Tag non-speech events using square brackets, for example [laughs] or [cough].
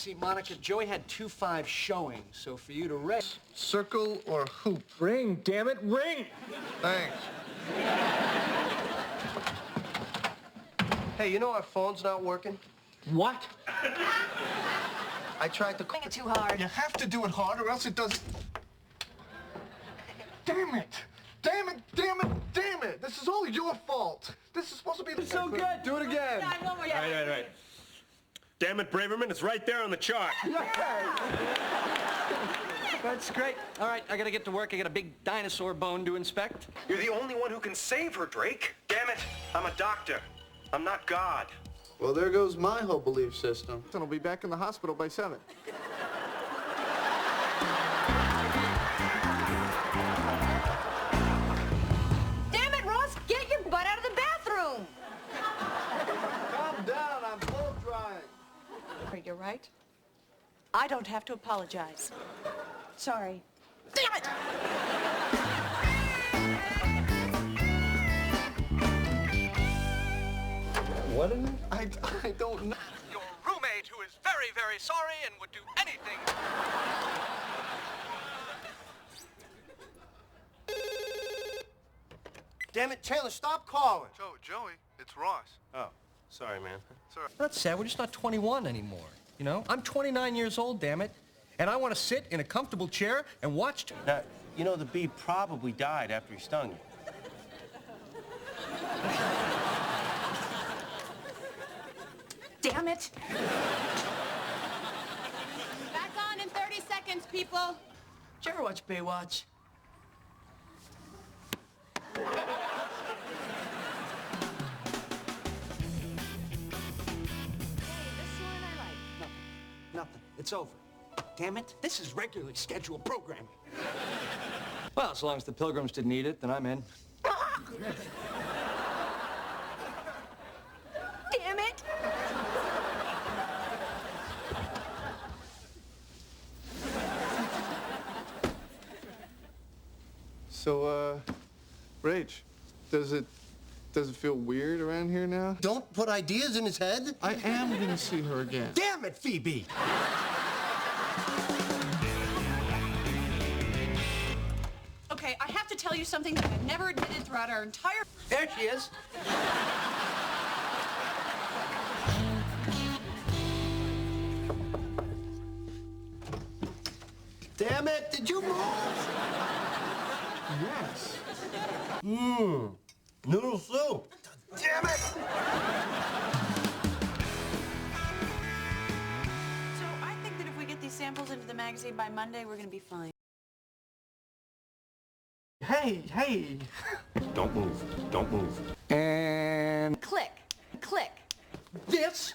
See, Monica, Joey had 2-5 showing, so for you to raise... Circle or hoop? Ring, damn it, ring! Thanks. Hey, you know our phone's not working? What? I tried to... Doing it too hard. You have to do it hard or else it doesn't... Damn it! Damn it, damn it, damn it! This is all your fault. This is supposed to be the... So good! Do it again. God, one more. Right, right, right. Damn it, Braverman, it's right there on the chart. [laughs] That's great. All right, I gotta get to work. I got a big dinosaur bone to inspect. You're the only one who can save her, Drake. Damn it, I'm a doctor. I'm not God. Well, there goes my whole belief system. And I'll be back in the hospital by seven. Drying. You're right. I don't have to apologize. Sorry. Damn it! What is it? I, I don't know. Your roommate, who is very, very sorry and would do anything. Damn it, Taylor, stop calling. Joe, Joey, it's Ross. Oh, sorry, man. Sorry. That's sad. We're just not 21 anymore. You know? I'm 29 years old, damn it. And I want to sit in a comfortable chair and watch... t- Now, you know the bee probably died after he stung you. Damn it! Back on in 30 seconds, people. Did you ever watch Baywatch? It's over. Damn it. This is regularly scheduled programming. Well, as long as the Pilgrims didn't eat it, then I'm in. Damn it! So, uh, Rach, does it, does it feel weird around here now? Don't put ideas in his head. I am gonna see her again. Damn it, Phoebe! Okay, I have to tell you something that I've never admitted throughout our entire. There she is. Damn it, did you move? Yes. Mmm, noodle soup. Damn it! Samples into the magazine by Monday, we're gonna be fine. Hey, hey. Don't move. Don't move. And... Click. Click. This